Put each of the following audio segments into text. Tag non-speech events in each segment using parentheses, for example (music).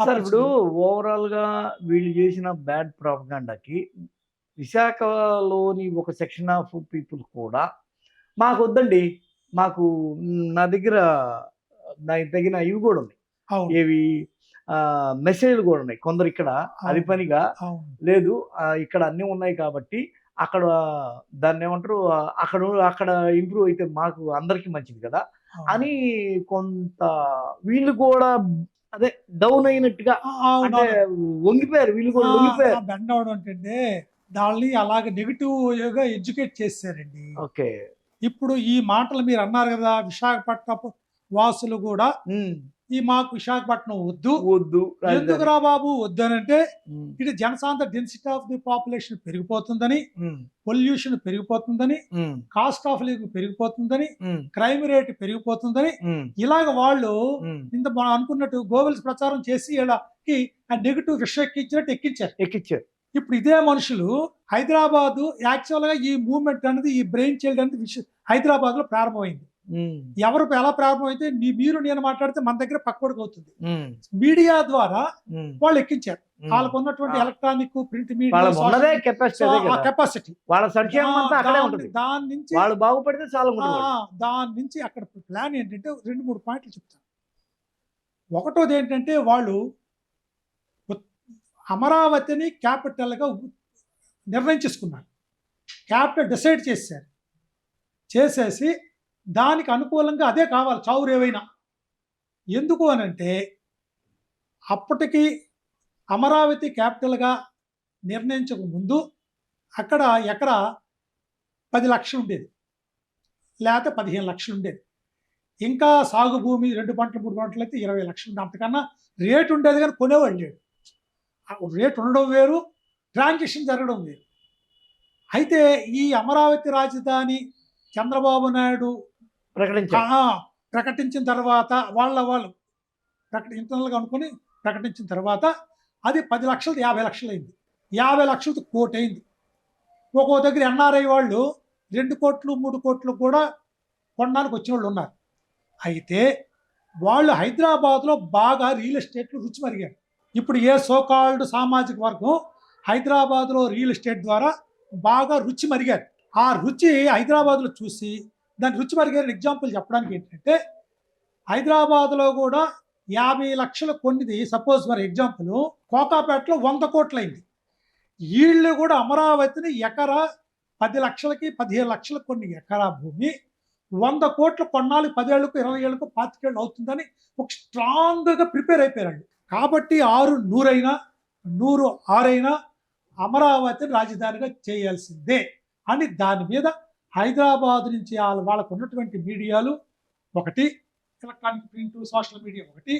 Sir ఇప్పుడు ఓవరాల్గా వీళ్ళు చేసిన బ్యాడ్ ప్రాపగాండాకి విశాఖలోని ఒక సెక్షన్ ఆఫ్ పీపుల్ కూడా మాకు వద్దండి మాకు నా దగ్గర దానికి తగిన ఇవి కూడా ఉన్నాయి. ఏవి మెసేజ్లు కూడా ఉన్నాయి. కొందరు ఇక్కడ అది పనిగా లేదు ఇక్కడ అన్నీ ఉన్నాయి కాబట్టి అక్కడ దాన్ని ఏమంటారు అక్కడ అక్కడ ఇంప్రూవ్ అయితే మాకు అందరికీ మంచిది కదా. అని కొంత వీళ్ళు కూడా అదే డౌన్ అయినట్టుగా అంటే వంగిపోయారు వీళ్ళు కూడా వంగిపోయారు. బెండ్ అవడం అంటే దాన్ని అలాగ నెగిటివ్గా ఎడ్యుకేట్ చేశారండి. ఓకే. ఇప్పుడు ఈ మాటలు మీరు అన్నారు కదా విశాఖపట్నపు వాసులు కూడా ఈ మాకు విశాఖపట్నం వద్దు. వద్దు. ఎందుకురా బాబు? వద్దనంటే ఉమ్, ఇటు జనసాంద్ర డెన్సిటీ ఆఫ్ ది పాపులేషన్ పెరిగిపోతుందని పొల్యూషన్ పెరిగిపోతుందని కాస్ట్ ఆఫ్ లివింగ్ పెరిగిపోతుందని క్రైమ్ రేట్ పెరిగిపోతుందని ఇలాగ వాళ్ళు. ఇంత మనం అనుకున్నట్టు గోవెల్స్ ప్రచారం చేసి వీళ్ళకి ఆ నెగిటివ్ విషయం ఎక్కించినట్టు ఎక్కించారు. ఎక్కిచ్చారు. ఇప్పుడు ఇదే మనుషులు హైదరాబాద్ యాక్చువల్గా ఈ మూవ్మెంట్ అనేది ఈ బ్రెయిన్ చైల్డ్ అనేది విష- హైదరాబాద్లో ప్రారంభమైంది. ఎవరు ఎలా ప్రారంభమైతే నీ- మీరు నేను మాట్లాడితే మన దగ్గర పక్కడికి అవుతుంది. మీడియా ద్వారా వాళ్ళు ఎక్కించారు. వాళ్ళకు ఉన్నటువంటి. ఎలక్ట్రానిక్ ప్రింట్ మీడియా కెపాసిటీ వాళ్ళ సంక్షేమం అంతా అక్కడే ఉంటుంది. దాని నుంచి వాళ్ళు బాగుపడితే చాలా దాని నుంచి అక్కడ ప్లాన్ ఏంటంటే రెండు మూడు పాయింట్లు చెప్తాను. ఒకటోది ఏంటంటే వాళ్ళు అమరావతిని క్యాపిటల్గా ఉ- నిర్ణయించేసుకున్నారు. క్యాపిటల్ డిసైడ్ చేశారు. చేసేసి దానికి అనుకూలంగా అదే కావాలి చావురు ఏవైనా. ఎందుకు అనంటే అప్పటికి అమరావతి క్యాపిటల్గా నిర్ణయించక ముందు అక్కడ ఎకరా పది లక్షలు ఉండేది. లేకపోతే పదిహేను లక్షలు ఉండేది. ఇంకా సాగు భూమి రెండు పంటలు మూడు పంటలు అయితే ఇరవై లక్షలు ఉంది అంతకన్నా రేటు ఉండేది కానీ కొనేవాళ్ళు లేడు రేటు ఉండడం వేరు ట్రాన్సాక్షన్ జరగడం వేరు. అయితే ఈ అమరావతి రాజధాని చంద్రబాబు నాయుడు ప్రకటించారు. ప్రకటించిన తర్వాత వాళ్ళ వాళ్ళు ప్రకటి ఇంటర్నల్గా అనుకుని ప్రకటించిన తర్వాత అది పది లక్షలది యాభై లక్షలు అయింది యాభై లక్షలది కోటి అయింది ఒక్కో దగ్గర ఎన్ఆర్ఐ వాళ్ళు రెండు కోట్లు మూడు కోట్లు కూడా కొనడానికి వచ్చిన వాళ్ళు ఉన్నారు. అయితే వాళ్ళు హైదరాబాద్లో బాగా రియల్ ఎస్టేట్లు రుచి మరిగారు. ఇప్పుడు ఏ సోకాల్డ్ సామాజిక వర్గం హైదరాబాద్లో రియల్ ఎస్టేట్ ద్వారా బాగా రుచి మరిగారు. ఆ రుచి హైదరాబాద్లో చూసి దాని రుచి మరిగిన ఎగ్జాంపుల్ చెప్పడానికి ఏంటంటే హైదరాబాద్లో కూడా యాభై లక్షల కొన్నిది. సపోజ్ మరి ఎగ్జాంపుల్ కోకాపేటలో వంద కోట్లయింది. వీళ్ళు కూడా అమరావతిని ఎకరా పది లక్షలకి పదిహేను లక్షలకు కొన్ని ఎకరా భూమి వంద కోట్ల కొన్నాళ్ళు పదేళ్ళకు ఇరవై ఏళ్ళకు పాతికేళ్ళు అవుతుందని ఒక స్ట్రాంగ్గా ప్రిపేర్ అయిపోయారు కాబట్టి ఆరు నూరైనా నూరు ఆరైనా అమరావతిని రాజధానిగా చేయాల్సిందే అని దాని మీద హైదరాబాద్ నుంచి వాళ్ళ వాళ్ళకు ఉన్నటువంటి మీడియాలు ఒకటి ఎలక్ట్రానిక్ ప్రింట్ సోషల్ మీడియా ఒకటి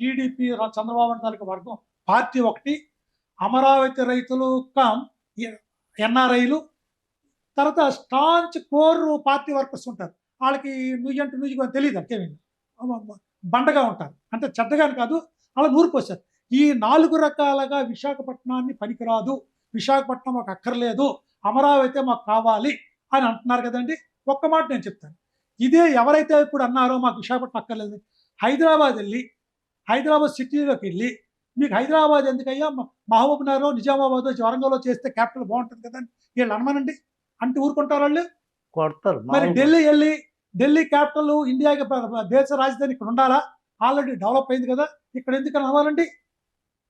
టీడీపీ చంద్రబాబు నాయుడు తాలూకా వర్గం పార్టీ ఒకటి అమరావతి రైతులు కామ్ ఎన్ఆర్ఐలు తర్వాత స్టాంచ్ కోర్ పార్టీ వర్కర్స్ ఉంటారు. వాళ్ళకి నుయ్యి అంటే నుయ్యి తెలియదు అంతేమీ బండగా ఉంటారు. అంటే చెడ్డగాని కాదు అలా నూరుకొస్తారు ఈ నాలుగు రకాలుగా విశాఖపట్నాన్ని పనికిరాదు. విశాఖపట్నం మాకు అక్కర్లేదు. అమరావతి మాకు కావాలి. అని అంటున్నారు కదండి. ఒక్క మాట నేను చెప్తాను. ఇదే ఎవరైతే ఇప్పుడు అన్నారో మాకు విశాఖపట్నం అక్కర్లేదు. హైదరాబాద్ వెళ్ళి హైదరాబాద్ సిటీలోకి వెళ్ళి మీకు హైదరాబాద్ ఎందుకయ్యా? మ- మహబూబ్ నగర్ నిజామాబాద్ వరంగల్లో చేస్తే క్యాపిటల్ బాగుంటుంది కదా అని వీళ్ళు అనమనండి అంటే ఊరుకుంటారు వాళ్ళు? కొడతారు. మరి ఢిల్లీ వెళ్ళి ఢిల్లీ క్యాపిటల్ ఇండియాకి దేశ రాజధాని ఇక్కడ ఉండాలా? ఆల్రెడీ డెవలప్ అయింది కదా. ఇక్కడ ఎందుకని అవ్వాలండి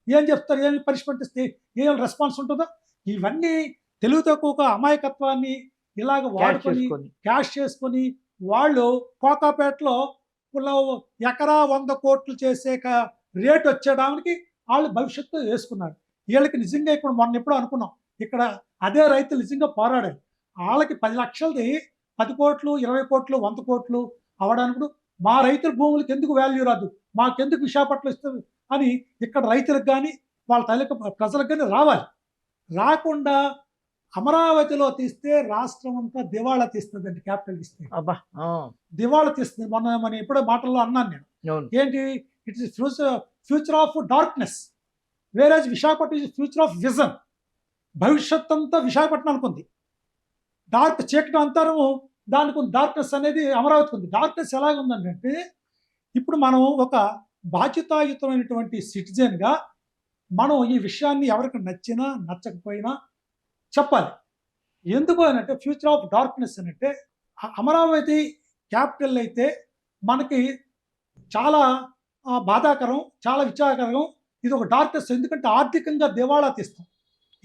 ఏం చెప్తారు? ఏమి పనిష్మెంట్ ఇస్తే ఏం రెస్పాన్స్ ఉంటుందో? ఇవన్నీ తెలుగు తక్కువ అమాయకత్వాన్ని ఇలాగ వాడుకొని క్యాష్ చేసుకొని వాళ్ళు కోకాపేటలో ఇప్పుడు ఎకరా వంద కోట్లు చేసే రేట్ వచ్చేడానికి వాళ్ళు భవిష్యత్తు వేసుకున్నారు. వీళ్ళకి నిజంగా ఇక్కడ మొన్న ఎప్పుడో అనుకున్నాం. ఇక్కడ అదే రైతులు నిజంగా పోరాడారు వాళ్ళకి పది లక్షలది పది కోట్లు ఇరవై కోట్లు వంద కోట్లు అవడానికి కూడా మా రైతుల భూములకి ఎందుకు వాల్యూ రాదు? మాకెందుకు విశాఖపట్నం ఇస్తుంది అని ఇక్కడ రైతులకు కానీ వాళ్ళ తాలూకా ప్రజలకు కానీ రావాలి. రాకుండా అమరావతిలో తీస్తే రాష్ట్రం అంతా దివాళా తీస్తుందండి క్యాపిటల్ ఇస్తే అబ్బా దివాళా తీస్తుంది. మొన్న మన ఎప్పుడో మాటల్లో అన్నాను నేను. ఏంటి? It is future future of darkness whereas Visakhapatnam is future of vision భవిష్యత్ అంతా విశాఖపట్నానికి ఉంది డార్క్ చీకటి అంతరము దానికి డార్క్నెస్ అనేది అమరావతికి ఉంది. డార్క్నెస్ ఎలాగ ఉందంటే ఇప్పుడు మనం ఒక బాధ్యతాయుతమైనటువంటి సిటిజన్గా మనం ఈ విషయాన్ని ఎవరికి నచ్చినా నచ్చకపోయినా చెప్పాలి. ఎందుకు అని అంటే ఫ్యూచర్ ఆఫ్ డార్క్నెస్ అని అంటే అమరావతి క్యాపిటల్ అయితే మనకి చాలా బాధాకరం చాలా విచారకరం. ఇది ఒక డార్క్నెస్ ఎందుకంటే ఆర్థికంగా దివాళా తీస్తాం.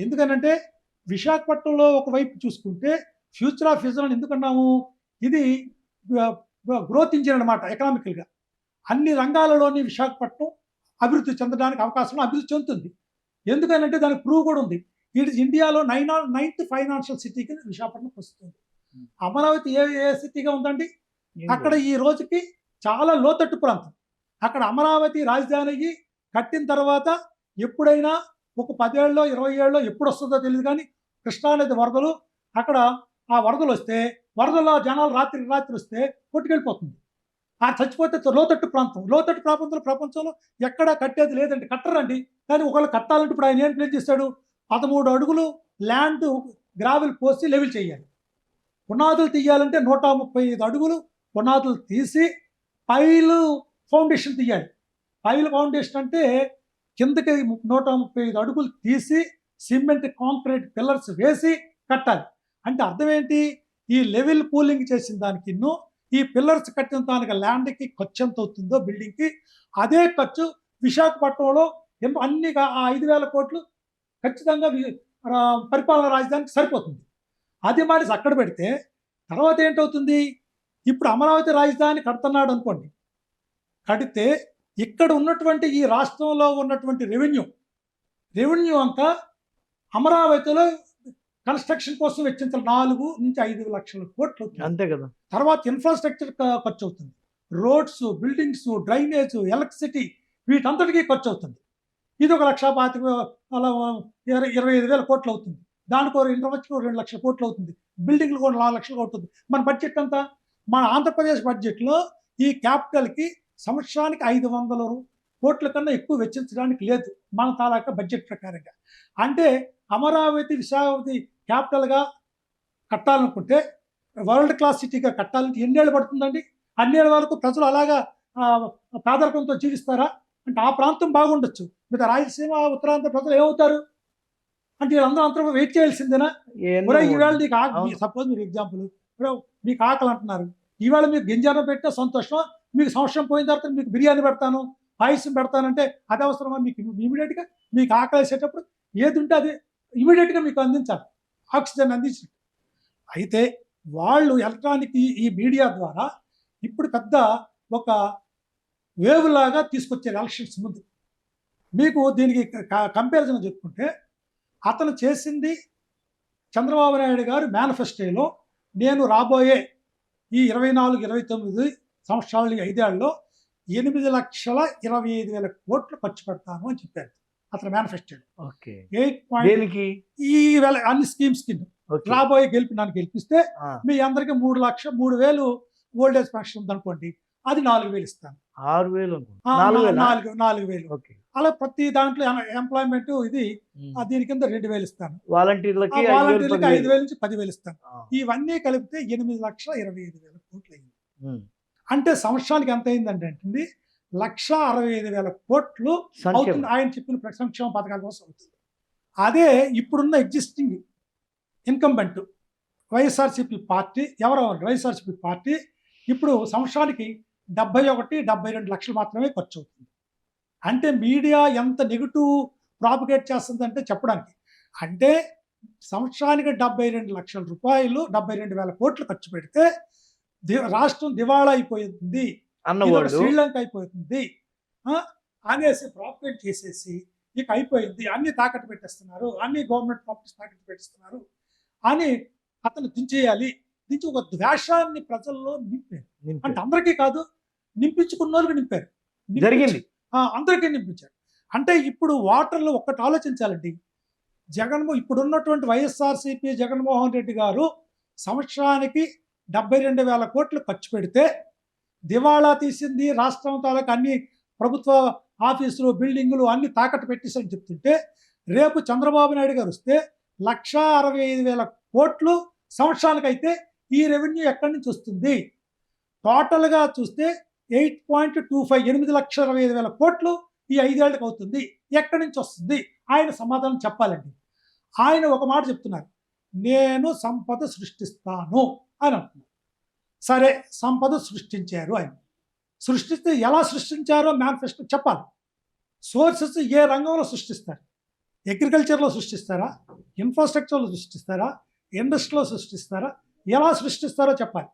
ఎందుకనంటే విశాఖపట్నంలో ఒకవైపు చూసుకుంటే ఫ్యూచర్ ఆఫ్ ఇజ్రాయల్ ఎందుకన్నాము? ఇది గ్రోత్ ఇంజిన్ అనమాట ఎకనామికల్గా అన్ని రంగాలలోని విశాఖపట్నం అభివృద్ధి చెందడానికి అవకాశం అభివృద్ధి చెందుతుంది. ఎందుకనంటే దానికి ప్రూవ్ కూడా ఉంది. ఇది ఇండియాలో నైన్ నైన్త్ ఫైనాన్షియల్ సిటీకి విశాఖపట్నం వస్తుంది. అమరావతి ఏ ఏ సిటీగా ఉందండి? అక్కడ ఈ రోజుకి చాలా లోతట్టు ప్రాంతం. అక్కడ అమరావతి రాజధాని అయ్యి కట్టిన తర్వాత ఎప్పుడైనా ఒక పదేళ్ళలో ఇరవై ఏళ్ళలో ఎప్పుడు వస్తుందో తెలియదు కానీ కృష్ణానది వరదలు అక్కడ ఆ వరదలు వస్తే వరదల్లో జనాలు రాత్రి రాత్రి వస్తే కొట్టుకెళ్ళిపోతుంది. ఆ చచ్చిపోతే లోతట్టు ప్రాంతం. లోతట్టు ప్రాంతంలో ప్రపంచంలో ఎక్కడా కట్టేది లేదండి. కట్టరండి. కానీ ఒకళ్ళు కట్టాలంటే ఇప్పుడు ఆయన ఏం ప్లేస్ చేస్తాడు పదమూడు అడుగులు ల్యాండ్ గ్రావెల్ పోసి లెవెల్ చేయాలి. పునాదులు తీయాలంటే నూట ముప్పై ఐదు అడుగులు పునాదులు తీసి పైలు ఫౌండేషన్ తీయాలి. పైలు ఫౌండేషన్ అంటే కిందకి నూట ముప్పై ఐదు అడుగులు తీసి సిమెంట్ కాంక్రీట్ పిల్లర్స్ వేసి కట్టాలి. అంటే అర్థం ఏంటి? ఈ లెవెల్ పూలింగ్ చేసిన దానికి ఈ పిల్లర్స్ కట్టిన దానికి ల్యాండ్కి ఖర్చు ఎంత అవుతుందో బిల్డింగ్కి అదే ఖర్చు విశాఖపట్నంలో అన్ని ఆ ఐదు వేల కోట్లు ఖచ్చితంగా పరిపాలన రాజధానికి సరిపోతుంది. అది మానేసి అక్కడ పెడితే తర్వాత ఏంటవుతుంది? ఇప్పుడు అమరావతి రాజధాని కడుతున్నాడు అనుకోండి. కడితే ఇక్కడ ఉన్నటువంటి ఈ రాష్ట్రంలో ఉన్నటువంటి రెవెన్యూ రెవెన్యూ అంతా అమరావతిలో కన్స్ట్రక్షన్ కోసం వెచ్చించాలి. నాలుగు నుంచి ఐదు లక్షల కోట్లు అవుతుంది. అంతే కదా. తర్వాత ఇన్ఫ్రాస్ట్రక్చర్ ఖర్చు అవుతుంది రోడ్స్ బిల్డింగ్స్ డ్రైనేజ్ ఎలక్ట్రిసిటీ వీటంతటికీ ఖర్చు అవుతుంది ఇది ఒక లక్ష పాతిక అలా ఇరవై ఇరవై ఐదు వేల కోట్లు అవుతుంది. దానికి ఒక ఇంటర్వెన్షన్ రెండు లక్షల కోట్లు అవుతుంది. బిల్డింగ్లు కూడా నాలుగు లక్షలు అవుతుంది. మన బడ్జెట్ అంతా మన ఆంధ్రప్రదేశ్ బడ్జెట్లో ఈ క్యాపిటల్కి సంవత్సరానికి ఐదు వందల కోట్ల కన్నా ఎక్కువ వెచ్చించడానికి లేదు మన తాలూకా బడ్జెట్ ప్రకారంగా. అంటే అమరావతి విశాఖపతి క్యాపిటల్గా కట్టాలనుకుంటే వరల్డ్ క్లాస్ సిటీగా కట్టాలంటే ఎన్నేళ్ళు పడుతుందండి? అన్నేళ్ళ వరకు ప్రజలు అలాగా పేదరికంతో జీవిస్తారా? అంటే ఆ ప్రాంతం బాగుండొచ్చు. మిగతా రాయలసీమ ఉత్తరాంధ్ర ప్రజలు ఏమవుతారు? అంటే వీళ్ళందరూ అందరూ వెయిట్ చేయాల్సిందేనా? ఈవేళ నీకు. ఆకలి సపోజ్ మీరు ఎగ్జాంపుల్ మీకు ఆకలి అంటున్నారు. ఈవేళ మీకు గింజానం పెట్టే సంతోషం మీకు సంవత్సరం పోయిన తర్వాత మీకు బిర్యానీ పెడతాను పాయసం పెడతానంటే అది అవసరమా? మీకు ఇమీడియట్గా మీకు ఆకలి వేసేటప్పుడు ఏది ఉంటే అది ఇమీడియట్గా మీకు అందించాలి. ఆక్సిజన్ అందించాలి అయితే వాళ్ళు ఎలక్ట్రానిక్ ఈ మీడియా ద్వారా ఇప్పుడు పెద్ద ఒక వేవ్ లాగా తీసుకొచ్చారు ఎలక్షన్స్ ముందు. మీకు దీనికి కంపారిజన్ చెప్పుకుంటే అతను చేసింది చంద్రబాబు నాయుడు గారు మేనిఫెస్టోలో నేను రాబోయే ఈ ఇరవై నాలుగు ఇరవై తొమ్మిది సంవత్సరాలు ఐదేళ్ళలో ఎనిమిది లక్షల ఇరవై ఐదు వేల కోట్లు ఖర్చు పెడతాను అని చెప్పారు అతను మేనిఫెస్టోలో ఓకే. ఎయిట్ పాయింట్ ఈ వేల అన్ని స్కీమ్స్ కింద. రాబోయే గెలిపి నన్ను గెలిపిస్తే మీ అందరికీ మూడు లక్ష మూడు వేలు ఓల్డేజ్ పెన్షన్ ఉందనుకోండి. అది నాలుగు వేలు ఇస్తాను. ఆరు వేలు నాలుగు నాలుగు వేలు. ఓకే. అలా ప్రతి దాంట్లో ఎంప్లాయ్మెంట్ ఇది దీని కింద రెండు వేలు ఇస్తాను. వాలంటీర్లకి ఐదు వేలు, వాలంటీర్లకి ఐదు వేలు. నుంచి పది వేలు ఇస్తాను ఇవన్నీ కలిపితే ఎనిమిది లక్షల ఇరవై ఐదు వేల కోట్లు అయింది. అంటే సంవత్సరానికి ఎంత అయిందంటే అంటుంది లక్ష అరవై ఐదు వేల కోట్లు అవుతుంది. ఆయన చెప్పిన సంక్షేమ పథకాల కోసం అవుతుంది. అదే ఇప్పుడున్న ఎగ్జిస్టింగ్ ఇన్కంబెంట్ వైఎస్ఆర్సీపీ పార్టీ ఎవరో వైఎస్ఆర్సీపీ పార్టీ. ఇప్పుడు సంవత్సరానికి డెబ్బై ఒకటి డెబ్బై రెండు లక్షలు మాత్రమే ఖర్చు అవుతుంది అంటే మీడియా ఎంత నెగిటివ్ ప్రాపిగేట్ చేస్తుందంటే చెప్పడానికి. అంటే సంవత్సరానికి డెబ్బై రెండు లక్షల రూపాయలు డెబ్బై రెండు వేల కోట్లు ఖర్చు పెడితే ది- రాష్ట్రం దివాళా అన్నవాళ్ళు శ్రీలంక అయిపోతుంది ఆ, అనేసి ప్రాపరేట్ చేసేసి ఇక అయిపోయింది. అన్ని తాకట్టు పెట్టేస్తున్నారు. అన్ని గవర్నమెంట్ ప్రాపర్టీస్ తాకట్టు పెట్టేస్తున్నారు అని అతను దించేయాలి. దించి ఒక ద్వేషాన్ని ప్రజల్లో నింపారు. అంటే అందరికీ కాదు నింపించుకున్న వాళ్ళకి నింపారు జరిగింది. అందరికీ నింపించారు. అంటే ఇప్పుడు వాటర్లో ఒక్కటి ఆలోచించాలండి. జగన్మో ఇప్పుడు ఉన్నటువంటి వైఎస్ఆర్సీపీ జగన్మోహన్ రెడ్డి గారు సంవత్సరానికి డెబ్బై రెండు వేల కోట్లు ఖర్చు పెడితే దివాళా తీసింది రాష్ట్రం తాలూకు అన్ని ప్రభుత్వ ఆఫీసులు బిల్డింగులు అన్ని తాకట్టు పెట్టేసని చెప్తుంటే రేపు చంద్రబాబు నాయుడు గారు వస్తే లక్ష అరవై ఐదు వేల కోట్లు సంవత్సరానికైతే ఈ రెవెన్యూ ఎక్కడి నుంచి వస్తుంది? టోటల్గా చూస్తే ఎయిట్ పాయింట్ టూ ఫైవ్ ఎనిమిది లక్షల అరవై ఐదు వేల కోట్లు ఈ ఐదేళ్ళకు అవుతుంది. ఎక్కడి నుంచి వస్తుంది? ఆయన సమాధానం చెప్పాలండి. ఆయన ఒక మాట చెప్తున్నారు. నేను సంపద సృష్టిస్తాను అని అంటున్నారు. సరే సంపద సృష్టించారు ఆయన. సృష్టిస్తే ఎలా సృష్టించారో మేనిఫెస్టో చెప్పాలి. సోర్సెస్ ఏ రంగంలో సృష్టిస్తారు? అగ్రికల్చర్లో సృష్టిస్తారా? ఇన్ఫ్రాస్ట్రక్చర్లో సృష్టిస్తారా? ఇండస్ట్రీలో సృష్టిస్తారా? ఎలా సృష్టిస్తారో చెప్పాలి.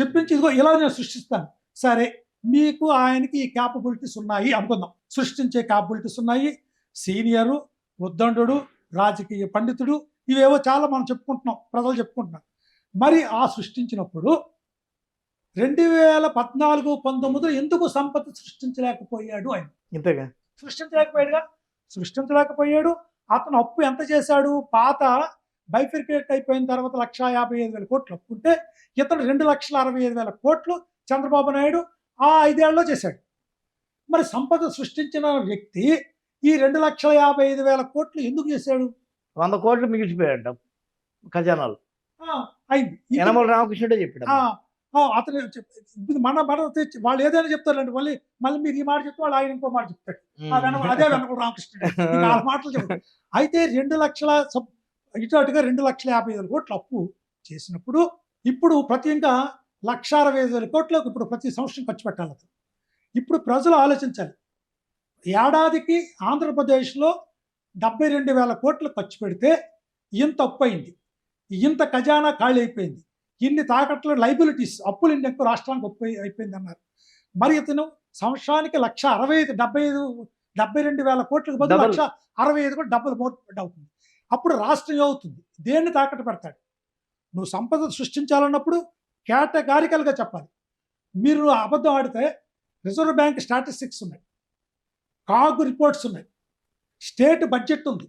చెప్పించి ఇదిగో ఇలా నేను సృష్టిస్తాను. సరే మీకు ఆయనకి ఈ క్యాపబిలిటీస్ ఉన్నాయి అనుకుందాం. సృష్టించే క్యాపబిలిటీస్ ఉన్నాయి. సీనియరు ఉద్దండు రాజకీయ పండితుడు ఇవేవో చాలా మనం చెప్పుకుంటున్నాం ప్రజలు చెప్పుకుంటున్నాం మరి ఆ సృష్టించినప్పుడు రెండు వేల పద్నాలుగు పంతొమ్మిదిలో ఎందుకు సంపద సృష్టించలేకపోయాడు ఆయన? ఇంతగా? సృష్టించలేకపోయాడుగా? సృష్టించలేకపోయాడు. అతను అప్పు ఎంత చేశాడు? పాత బైఫికేట్ అయిపోయిన తర్వాత లక్ష యాభై ఐదు వేల కోట్లు అప్పు ఉంటే ఇతను రెండు లక్షల అరవై ఐదు వేల కోట్లు చంద్రబాబు నాయుడు ఆ ఐదేళ్ళలో చేశాడు. మరి సంపద సృష్టించిన వ్యక్తి ఈ రెండు లక్షల యాభై ఐదు వేల కోట్లు ఎందుకు చేశాడు? వంద కోట్లు మిగిలిచిపోయాడంట ఖజానాలు. అయింది. యనమల రామకృష్ణుడే చెప్పాడు అతను మన మన వాళ్ళు ఏదైనా చెప్తారండి మళ్ళీ మళ్ళీ మీరు ఈ మాట చెప్తే వాళ్ళు ఆయన ఇంకో మాట చెప్తాడు అదే వెనక రామకృష్ణ నాలుగు మాటలు చెప్తాడు (laughs) అయితే రెండు లక్షల ఇటు అటుగా రెండు లక్షల యాభై వేల కోట్లు అప్పు చేసినప్పుడు ఇప్పుడు ప్రతి ఇంకా లక్ష అరవై ఐదు వేల కోట్లకు ఇప్పుడు ప్రతి సంవత్సరం ఖర్చు పెట్టాలి అతను ఇప్పుడు ప్రజలు ఆలోచించాలి. ఏడాదికి ఆంధ్రప్రదేశ్లో డెబ్బై రెండు వేల కోట్లు ఖర్చు పెడితే ఇంత అప్పు అయింది ఇంత ఖజానా ఖాళీ అయిపోయింది. ఇన్ని తాకట్లు లైబిలిటీస్ అప్పులు ఇన్ని ఎక్కువ రాష్ట్రానికి అప్పు అయి- అయిపోయింది అన్నారు మరి ఇతను సంవత్సరానికి లక్ష అరవై ఐదు డెబ్బై ఐదు డెబ్బై రెండు వేల కోట్లకు బదులు. లక్ష అరవై ఐదు కూడా డబ్బులు మోట్ అవుతుంది. అప్పుడు రాష్ట్రం ఏమవుతుంది? దేన్ని తాకట్టు పెడతాడు? నువ్వు సంపద సృష్టించాలన్నప్పుడు కేటగారికల్గా చెప్పాలి. మీరు అబద్ధం ఆడితే రిజర్వ్ బ్యాంక్ స్టాటిస్టిక్స్ ఉన్నాయి. కాగు రిపోర్ట్స్ ఉన్నాయి. స్టేట్ బడ్జెట్ ఉంది.